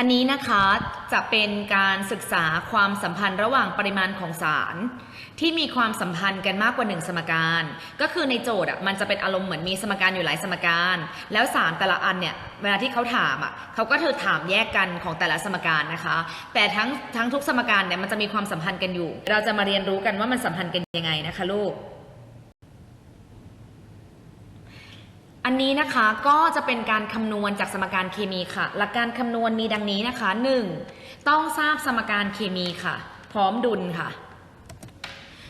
อันนี้นะคะจะเป็นการศึกษาความสัมพันธ์ระหว่างปริมาณของสาร ที่มีความสัมพันธ์กันมากกว่าหนึ่งสมการ ก็คือในโจทย์อะมันจะเป็นอารมณ์เหมือนมีสมการอยู่หลายสมการ แล้วสารแต่ละอันเนี่ยเวลาที่เขาถามอะเขาก็เธอถามแยกกันของแต่ละสมการนะคะ แต่ทั้งทั้งทุกสมการเนี่ยมันจะมีความสัมพันธ์กันอยู่ เราจะมาเรียนรู้กันว่ามันสัมพันธ์กันยังไงนะคะลูก อันนี้นะคะก็จะเป็นการคำนวณจากสมการเคมีค่ะ หลักการคำนวณมีดังนี้นะคะ 1. ต้องทราบสมการเคมีค่ะ พร้อมดุลค่ะ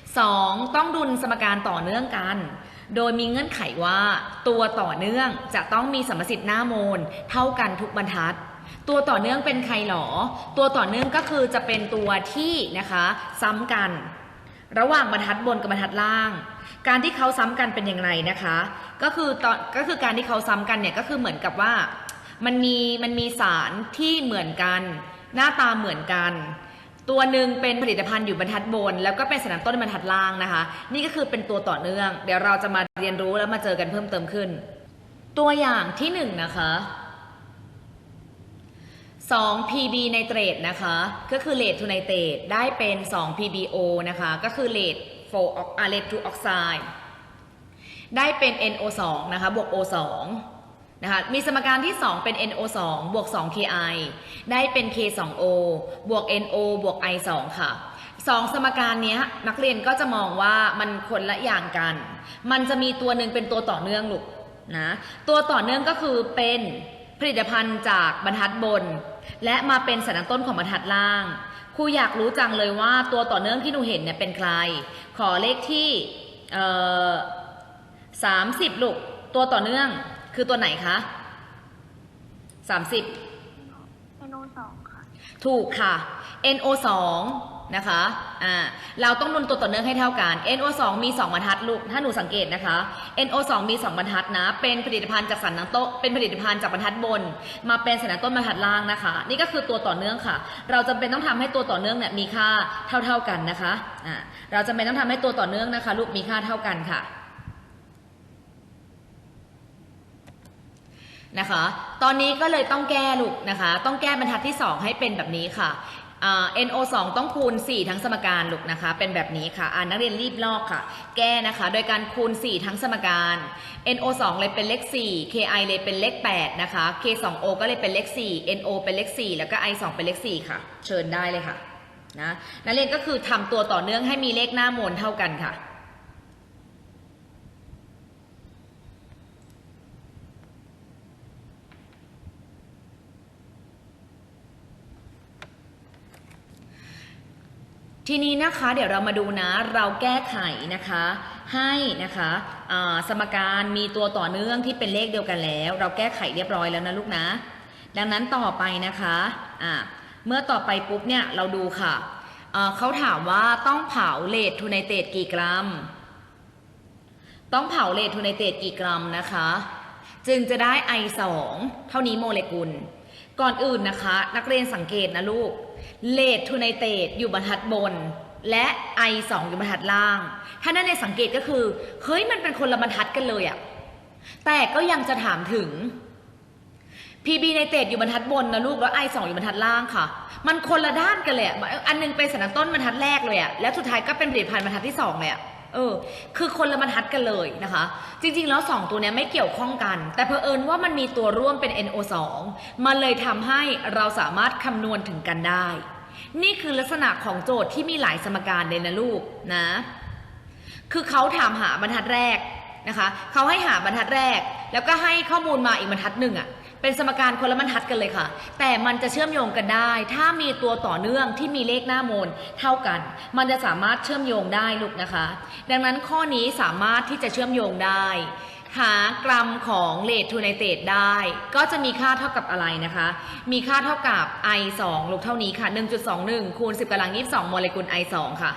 2. ต้องดุลสมการต่อเนื่องกัน โดยมีเงื่อนไขว่าตัวต่อเนื่องจะต้องมีสมสิทธิ์หน้าโมล เท่ากันทุกบรรทัด ตัวต่อเนื่องเป็นใครหรอ ตัวต่อเนื่องก็คือจะเป็นตัวที่นะคะ ซ้ำกัน ระหว่างบรรทัดบนกับบรรทัดล่าง การที่เขาซ้ำกันเป็นอย่างไรนะคะ ก็คือตอนก็คือการที่เขาซ้ำกันเนี่ยก็คือเหมือนกับว่ามันมีมันมีสารที่เหมือนกัน หน้าตาเหมือนกัน ตัวหนึ่งเป็นผลิตภัณฑ์อยู่บรรทัดบน แล้วก็เป็นสนามต้นบรรทัดล่างนะคะ นี่ก็คือเป็นตัวต่อเนื่อง เดี๋ยวเราจะมาเรียนรู้แล้วมาเจอกันเพิ่มเติมขึ้น ตัวอย่างที่1นนะคะ2 PB ในเตรดนะคะ ก็คือเลททูไนเตรดได้เป็น 2 PBO นะคะ ก็คือเลท 4อะเลทูออกไซด์ได้เป็น NO2 นะคะบวก O2 นะคะมีสมการที่ 2 เป็น NO2 บวก 2Ki ได้เป็น K2O บวก NO บวก I2 ค่ะสองสมการนี้นักเรียนก็จะมองว่ามันคนละอย่างกัน มันจะมีตัวหนึ่งเป็นตัวต่อเนื่องลูกนะตัวต่อเนื่องก็คือเป็นผลิตภัณฑ์จากบรรทัดบน และมาเป็นสันต้นของบรรทัดล่าง ครูอยากรู้จังเลยว่าตัวต่อเนื่องที่หนูเห็นเนี่ยเป็นใคร ขอเลขที่เอ่อสามสิบลูกตัวต่อเนื่องคือตัวไหนคะสามสิบเมนูสองค่ะ ถูกค่ะ NO2 นะคะอ่าเราต้องนุนตัวต่อเนื่องให้เท่ากัน NO2 มี 2 บรรทัดลูก ถ้าหนูสังเกตนะคะ NO2 มี 2 บรรทัดนะ เป็นผลิตภัณฑ์จากสันนังโตะเป็นผลิตภัณฑ์จากบรรทัดบน มาเป็นสันนังต้นบรรทัดล่างนะคะ นี่ก็คือตัวต่อเนื่องค่ะ เราจำเป็นต้องทำให้ตัวต่อเนื่องเนี่ยมีค่าเท่า ๆกันนะคะอ่าเราจำเป็นต้องทำให้ตัวต่อเนื่องนะคะ ลูกมีค่าเท่ากันค่ะนะคะ ตอนนี้ก็เลยต้องแก้ลูกนะคะ ต้องแก้บรรทัดที่ 2 ให้เป็นแบบนี้ค่ะ NO2 ต้องคูณ 4 ทั้งสมการลูกนะคะ เป็นแบบนี้ค่ะอ่านักเรียนรีบลอกค่ะ แก้นะคะ โดยการคูณ 4 ทั้งสมการ NO2 เลยเป็นเลข 4 KI เลยเป็นเลข 8 นะคะ K2O ก็เลยเป็นเลข 4 NO เป็นเลข 4 แล้วก็ I2 เป็นเลข 4 ค่ะ เชิญได้เลยค่ะนะนักเรียนก็คือทำตัวต่อเนื่องให้มีเลขหน้าโมลเท่ากันค่ะ ทีนี้นะคะเดี๋ยวเรามาดูนะเราแก้ไขนะคะ ให้นะคะสมการมีตัวต่อเนื่องที่เป็นเลขเดียวกันแล้ว เราแก้ไขเรียบร้อยแล้วนะลูกนะ ดังนั้นต่อไปนะคะอ่าเมื่อต่อไปปุ๊บเนี่ยเราดูค่ะเขาถามว่าต้องเผาเลททูไนเตตกี่กรัม ต้องเผาเลททูไนเตตกี่กรัมนะคะ จึงจะได้ I2 เท่านี้โมเลกุล ก่อนอื่นนะคะ นักเรียนสังเกตนะลูกเลททูไนเตรตอยู่บรรทัดบน และ I2 อยู่บรรทัดล่าง ถ้านักเรียนสังเกตก็คือ เฮ้ยมันเป็นคนละบรรทัดกันเลยอะแต่ก็ยังจะถามถึง PB ไนเตรตอยู่บรรทัดบนนะลูกแล้ว I2 อยู่บรรทัดล่างค่ะ มันคนละด้านกันเลยอะอันหนึงเป็นสันต้นบรรทัดแรกเลยอะแล้วสุดท้ายก็เป็นผลิตภัณฑ์บรรทัดที่สองเลยอะ เออ คือคนละบรรทัดกันเลยนะคะ จริงๆ แล้วสองตัวนี้ไม่เกี่ยวข้องกัน แต่เพอเอิญว่ามันมีตัวร่วมเป็น NO2 มันเลยทำให้เราสามารถคำนวณถึงกันได้ นี่คือลักษณะของโจทย์ที่มีหลายสมการเลยนะลูกนะ คือเขาถามหาบรรทัดแรกนะคะ เขาให้หาบรรทัดแรก แล้วก็ให้ข้อมูลมาอีกบรรทัดหนึ่งอะ่ะ เป็นสมการคนละบรรทัดกันเลยค่ะ แต่มันจะเชื่อมโยงกันได้ ถ้ามีตัวต่อเนื่องที่มีเลขหน้าโมลเท่ากัน มันจะสามารถเชื่อมโยงได้ลูกนะคะ ดังนั้นข้อนี้สามารถที่จะเชื่อมโยงได้ หากรัมของเลททูไนเตรตได้ ก็จะมีค่าเท่ากับอะไรนะคะ มีค่าเท่ากับ I 2ลูกเท่านี้ค่ะ 1.21คูณ10กำลัง22โมเลกุล I 2ค่ะ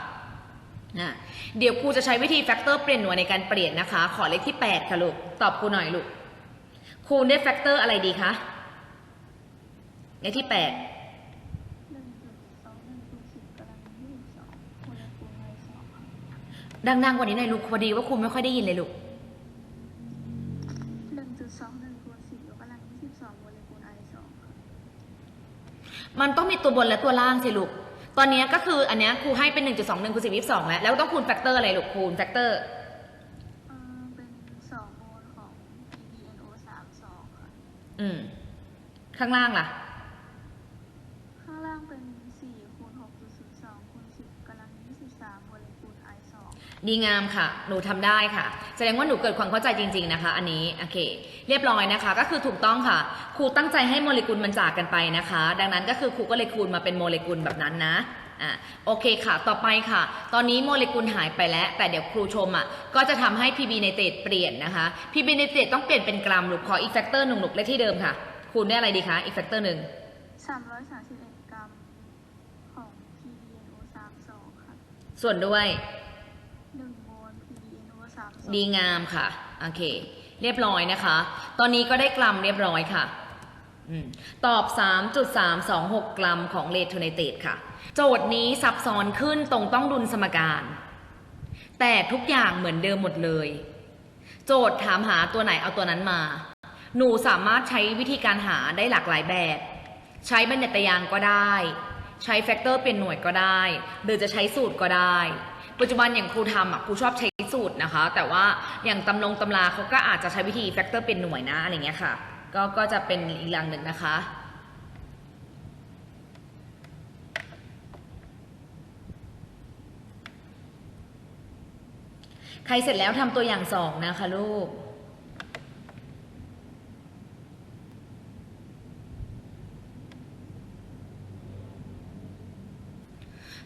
นะเดี๋ยวครูจะใช้วิธีแฟกเตอร์เปลี่ยนหน่วยในการเปลี่ยนนะคะ ขอเลขที่ 8 ค่ะลูก ตอบครูหน่อยลูก คูณด้วยแฟกเตอร์อะไรดีคะเลขที่8หนึ่งจุดสองหนึ่งคูณสิบกำลังยี่สิบสองคูณคูณไว้สองค่ะดังๆกว่านี้หน่อยลูกพอดีว่าครูไม่ค่อยได้ยินเลยลูกหนึ่งจุดสองหนึ่งคูณสิบยกกำลังยี่สิบสองโมเลกุลไอสองค่ะมันต้องมีตัวบนและตัวล่างสิลูก ตอนนี้ก็คืออันเนี้ยครูให้เป็น1.21คูณ10 22แล้วแล้วต้องคูณแฟกเตอร์อะไรลูกคูณแฟกเตอร์ เอ่อเป็นสองโมลของ PbNO สามสองค่ะ อืม ข้างล่างล่ะ ข้างล่างเป็นสี่คูณหกจุดศูนย์สองคูณสิบกำลังยี่สิบสามโมเลกุลไอสองดีงามค่ะ หนูทำได้ค่ะ แสดงว่าหนูเกิดความเข้าใจจริง ๆนะคะ อันนี้ โอเค เรียบร้อยนะคะ ก็คือถูกต้องค่ะ ครูตั้งใจให้โมเลกุลมันจากกันไปนะคะ ดังนั้นก็คือครูก็เลยคูณมาเป็นโมเลกุลแบบนั้นนะ อะโอเคค่ะ ต่อไปค่ะ ตอนนี้โมเลกุลหายไปแล้ว แต่เดี๋ยวครูชมอะก็จะทำให้ PB ในเตดเปลี่ยนนะคะ PB ในเตดต้องเปลี่ยนเป็นกรัมลูกขออีกแฟกเตอร์หนึ่งลูกเลขที่เดิมค่ะ คูณได้อะไรดีคะ อีกแฟกเตอร์หนึ่งสามร้อยสามสิบเอ็ดกรัมของ PbNO สามสองค่ะ ส่วนด้วยหนึ่งโมล PbNO สามสองดีงามค่ะ โอเค เรียบร้อยนะคะ ตอนนี้ก็ได้กรัมเรียบร้อยค่ะอมตอบ 3.326 กรัมของเลทูเนเตตค่ะ โจทย์นี้ซับซ้อนขึ้นตรงต้องดุลสมการ แต่ทุกอย่างเหมือนเดิมหมดเลย โจทย์ถามหาตัวไหนเอาตัวนั้นมา หนูสามารถใช้วิธีการหาได้หลากหลายแบบ ใช้บัญญัติยางก็ได้ ใช้แฟกเตอร์เป็นหน่วยก็ได้ หรือจะใช้สูตรก็ได้ ปัจจุบันอย่างครูทำอะครูชอบใช้สูตรนะคะ แต่ว่าอย่างตำลงตำราเขาก็อาจจะใช้วิธีแฟกเตอร์เป็นหน่วยนะอะไรเงี้ยค่ะ ก็ก็จะเป็นอีกอย่างหนึ่งนะคะ รเสร็จแล้วทำตัวอย่างสองนะคะลูก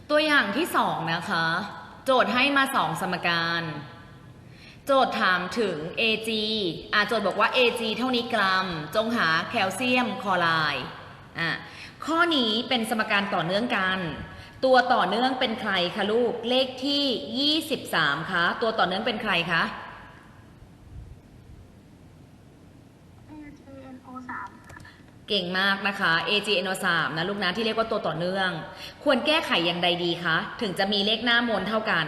ตัวอย่างที่สองนะคะ โจทย์ให้มาสองสมการ โจทย์ถามถึง Ag อ่าโจทย์บอกว่า Ag เท่านี้กรัม จงหาแคลเซียมคลอไรด์อะข้อนี้เป็นสมการต่อเนื่องกัน ตัวต่อเนื่องเป็นใครคะลูก เลขที่ยี่สิบสามคะตัวต่อเนื่องเป็นใครคะ agno3 เก่งมากนะคะ AGNO3 นะลูกนะที่เรียกว่าตัวต่อเนื่อง ควรแก้ไขอย่างใดดีคะ ถึงจะมีเลขหน้ามนเท่ากัน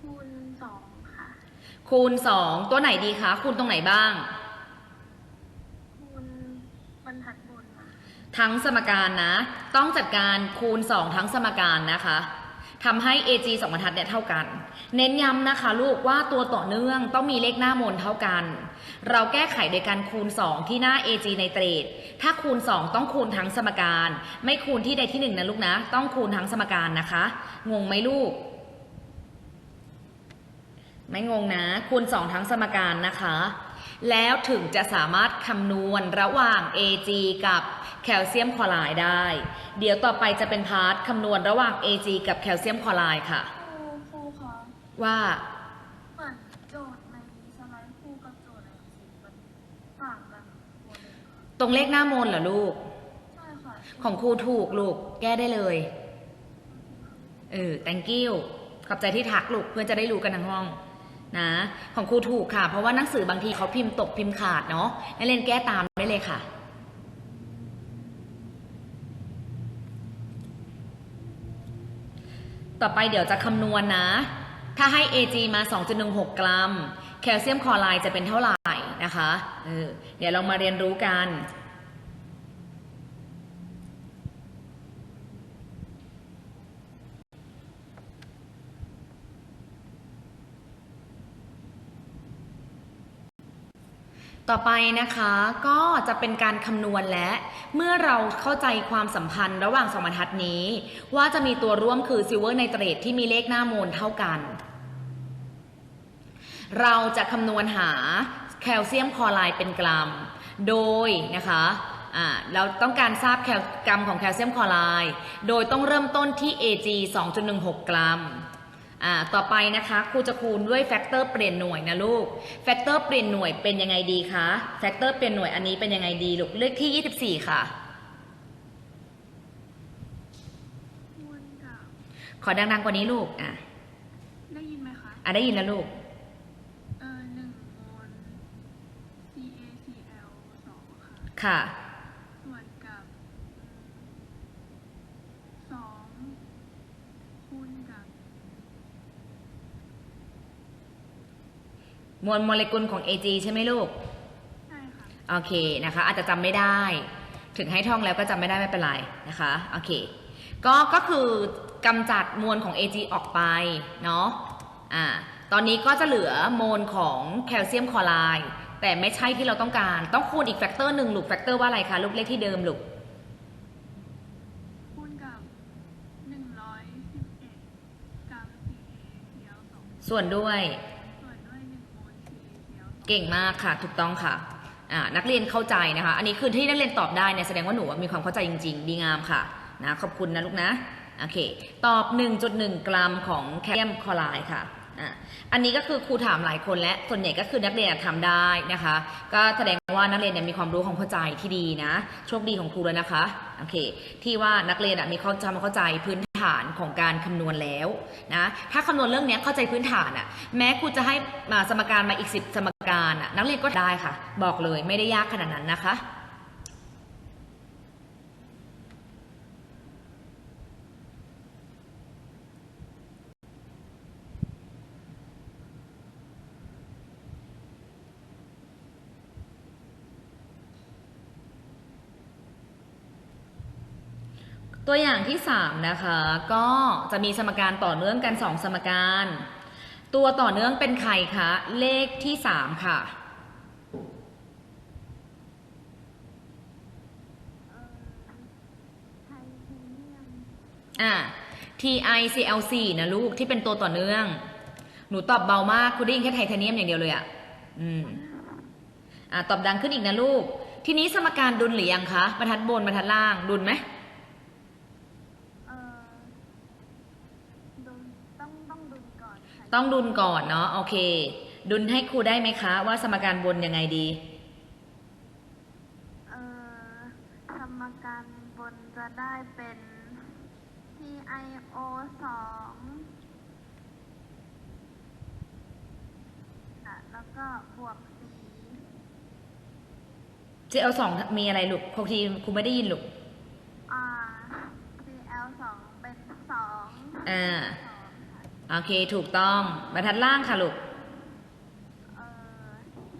คูณสองค่ะ คูณ 2 ตัวไหนดีคะ คูณตรงไหนบ้าง ทั้งสมการนะ ต้องจัดการคูณ 2 ทั้งสมการนะคะทำให้ AG สองบรรทัดเนี่ยเท่ากัน เน้นย้ำนะคะลูกว่าตัวต่อเนื่องต้องมีเลขหน้ามนเท่ากัน เราแก้ไขโดยการคูณ 2 ที่หน้า AG ในเตรด ถ้าคูณ 2 ต้องคูณทั้งสมการ ไม่คูณที่ใดที่หนึ่งนะลูกนะ ต้องคูณทั้งสมการนะคะ งงไหมลูก ไม่งงนะ คูณ 2 ทั้งสมการนะคะ แล้วถึงจะสามารถคำนวณระหว่าง Ag กับแคลเซียมคลอไรด์ได้ เดี๋ยวต่อไปจะเป็นพาร์ทคำนวณระหว่าง Ag กับแคลเซียมคลอไรด์ค่ะ ครูครูคะว่า เหมือนโจทย์ในสไลด์ครูกับโจทย์ในหนังสือมันต่างกันหมดเลยค่ะตรงเลขหน้ามนเหรอลูก ใช่ค่ะของครูถูกลูก แก้ได้เลย เออ thank you ขอบใจที่ทักลูกเพื่อนจะได้รู้กันทั้งห้อง นะของครูถูกค่ะ เพราะว่าหนังสือบางทีเขาพิมพ์ตกพิมพ์ขาดเนาะนักเรียนแก้ตามได้เลยค่ะ ต่อไปเดี๋ยวจะคำนวณนะถ้าให้ Ag มา 2.16 กรัม แคลเซียมคลอไรด์จะเป็นเท่าไหร่นะคะเออเดี๋ยวเรามาเรียนรู้กัน ต่อไปนะคะก็จะเป็นการคำนวณและ เมื่อเราเข้าใจความสัมพันธ์ระหว่างสองบรรทัดนี้ ว่าจะมีตัวร่วมคือซิลเวอร์ไนเตรตที่มีเลขหน้าโมลเท่ากัน เราจะคำนวณหาแคลเซียมคลอไรด์เป็นกรัม โดยนะคะเราต้องการทราบแคลกรัมของแคลเซียมคลอไรด์โดยต้องเริ่มต้นที่ Ag 2.16 กรัม อ่าต่อไปนะคะครูจะคูณด้วยแฟกเตอร์เปลี่ยนหน่วยนะลูกแฟกเตอร์เปลี่ยนหน่วยเป็นยังไงดีคะแฟกเตอร์เปลี่ยนหน่วยอันนี้เป็นยังไงดีลูกเลขที่ 24 ค่ะคูณกับขอดังๆกว่านี้ลูกอะได้ยินไหมคะอะได้ยินแล้วลูกเออหนึ่งโมล CaCl สองค่ะค่ะ ส่วนกับสองคูณกับ มวลโมเลกุลของ Ag ใช่ไหมลูก ใช่ค่ะ โอเคนะคะ อาจจะจำไม่ได้ ถึงให้ท่องแล้วก็จำไม่ได้ไม่เป็นไรนะคะโอเคก็ก็คือกำจัดมวลของ Ag ออกไปเนาะอ่าตอนนี้ก็จะเหลือมวลของแคลเซียมคลอไรด์แต่ไม่ใช่ที่เราต้องการ ต้องคูณอีกแฟกเตอร์หนึ่งลูกแฟกเตอร์ว่าอะไรคะลูกเลขที่เดิมลูก คูณกับหนึ่งร้อยสิบเอ็ดกรัม CaCl2 ส่วนด้วย ส่วนด้วยหนึ่งโมล CaCl2 เก่งมากค่ะถูกต้องค่ะนักเรียนเข้าใจนะคะ อันนี้คือที่นักเรียนตอบได้เนี่ยแสดงว่าหนูมีความเข้าใจจริง ๆ ดีงามค่ะนะขอบคุณนะลูกนะโอเค ตอบ 1.1 กรัมของแคลเซียมคลอไรด์ค่ะอันนี้ก็คือครูถามหลายคนและส่วนใหญ่ก็คือนักเรียนทำได้นะคะ ก็แสดงว่านักเรียนเนี่ยมีความรู้ความเข้าใจที่ดีนะโชคดีของครูแล้วนะคะโอเค ที่ว่านักเรียนมีความจำเข้าใจพื้นฐานของการคำนวณแล้วนะถ้าคำนวณเรื่องนี้เข้าใจพื้นฐานอะแม้ครูจะให้มาสมการมาอีกสิบสม การนักเรียนก็ได้ค่ะ บอกเลยไม่ได้ยากขนาดนั้นนะคะตัวอย่างที่ 3 นะคะ ก็จะมีสมการต่อเนื่องกัน 2 สมการ ตัวต่อเนื่องเป็นใครคะ เลขที่3ค่ะเอ่อไทเทเนียมอ่า TiCl4 นะลูกที่เป็นตัวต่อเนื่อง หนูตอบเบามากคุณได้ยินแค่ไทเทเนียมอย่างเดียวเลยอะ่ะ อืม อ่าตอบดังขึ้นอีกนะลูก ทีนี้สมการดุลหรือยังคะบรรทัดบนบรรทัดล่างดุลไหม เอ่อดุลต้องต้องดุลก่อนค่ะ ต้องดุลก่อนเนาะโอเค ดุลให้ครูได้ไหมคะ ว่าสมการบนยังไงดีเอ่อสมการบนจะได้เป็น TiO สองค่ะแล้วก็บวกสี JL2 มีอะไรลูกพอทีครูไม่ได้ยินลูกอ่า Cl สองเป็นสองอ่าสองค่ะ โอเค ถูกต้อง บรรทัดล่างค่ะลูก เอ่อ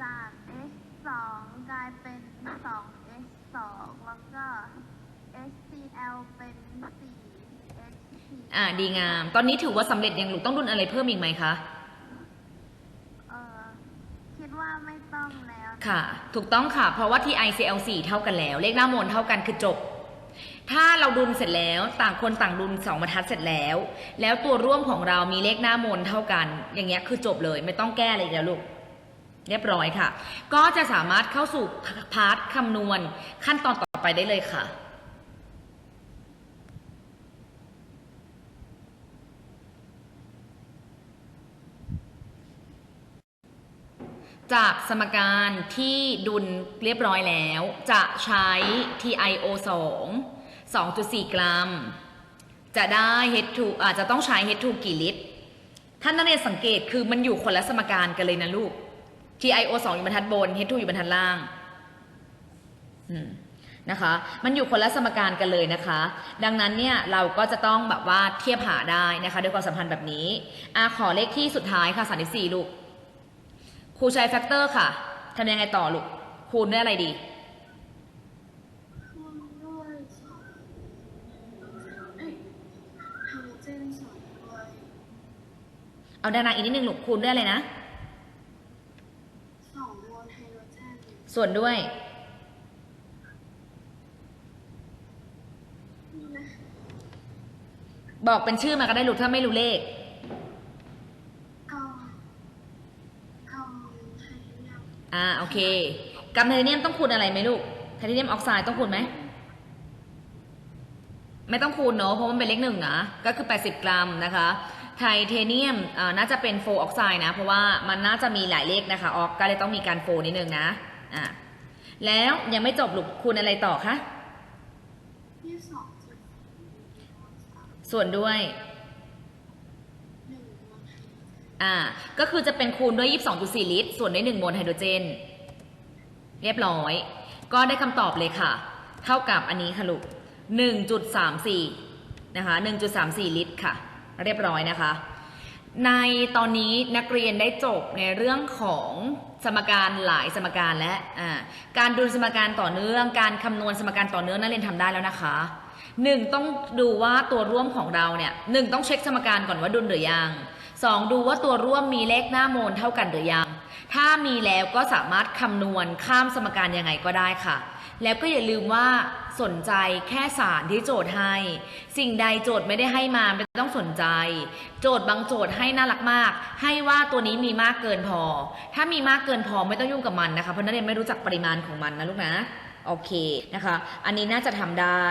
จาก H สองกลายเป็นสอง H สองแล้วก็ HCl เป็นสี่ HT อ่า ดีงาม ตอนนี้ถือว่าสำเร็จยังลูกต้องดุลอะไรเพิ่มอีกไหมคะ เอ่อคิดว่าไม่ต้องแล้ว ค่ะ ถูกต้องค่ะ เพราะว่า TiCl4 เท่ากันแล้ว เลขหน้ามวลเท่ากันคือจบ ถ้าเราดุลเสร็จแล้วต่างคนต่างดุลสองบรรทัดเสร็จแล้ว แล้วตัวร่วมของเรามีเลขหน้ามวลเท่ากัน อย่างเงี้ยคือจบเลยไม่ต้องแก้อะไรอีกแล้วลูกเรียบร้อยค่ะ ก็จะสามารถเข้าสู่พาร์ทคำนวณขั้นตอนต่อไปได้เลยค่ะจากสมการที่ดุลเรียบร้อยแล้ว จะใช้ TiO 2 2.4 กรัม จะได้ H2 อาจจะต้องใช้ H2 กี่ลิตร ท่านนักเรียนสังเกตคือมันอยู่คนละสมการกันเลยนะลูก TiO 2อยู่บรรทัดบน H2 อยู่บรรทัดล่างนะคะ มันอยู่คนละสมการกันเลยนะคะ ดังนั้นเนี่ยเราก็จะต้องแบบว่าเทียบหาได้นะคะด้วยความสัมพันธ์แบบนี้อะขอเลขที่สุดท้ายค่ะ34ลูกครูใช้แฟกเตอร์ค่ะทำยังไงต่อลูกคูณด้วยอะไรดี คูณด้วยสองเอ้ยไฮโดรเจนสองด้วย เอาด้านหน้าอีกนิดนึงลูกคูณด้วยอะไรนะ สองมวลไฮโดรเจนส่วนด้วย นี่นะบอกเป็นชื่อมาก็ได้ลูกถ้าไม่รู้เลข กองกองไทเทเนียมอ่าโอเคกัมไทเทเนียมต้องคูณอะไรไหมลูกไทเทเนียมออกไซด์ต้องคูณไหม ไม่ต้องคูณเนอะเพราะมันเป็นเลขหนึ่งนะ ก็คือ 80 กรัมนะคะ ไทเทเนียมน่าจะเป็นโฟออกไซด์นะ เพราะว่ามันน่าจะมีหลายเลขนะคะออกก็เลยต้องมีการโฟนิดนึงนะอ่าแล้วยังไม่จบลูกคูณอะไรต่อคะส่วนด้วยอ่าก็คือจะเป็นคูณด้วย 22.4 ลิตร ส่วนด้วย1โมลไฮโดรเจน เรียบร้อย ก็ได้คำตอบเลยค่ะ เท่ากับอันนี้ค่ะลูก1.34 นะคะ 1.34 ลิตรค่ะ เรียบร้อยนะคะ ในตอนนี้นักเรียนได้จบในเรื่องของสมการหลายสมการและการดูสมการต่อเนื่อง การคำนวณสมการต่อเนื่องนักเรียนทำได้แล้วนะคะหนึ่งต้องดูว่าตัวร่วมของเราเนี่ยหนึ่งต้องเช็คสมการก่อนว่าดุลหรือยังสองดูว่าตัวร่วมมีเลขหน้าโมลเท่ากันหรือยัง ถ้ามีแล้วก็สามารถคำนวณข้ามสมการยังไงก็ได้ค่ะ แล้วก็อย่าลืมว่าสนใจแค่สารที่โจทย์ให้ สิ่งใดโจทย์ไม่ได้ให้มาไม่ต้องสนใจ โจทย์บางโจทย์ให้น่ารักมาก ให้ว่าตัวนี้มีมากเกินพอ ถ้ามีมากเกินพอไม่ต้องยุ่งกับมันนะคะเพราะนักเรียนไม่รู้จักปริมาณของมันนะลูกนะโอเคนะคะ อันนี้น่าจะทำได้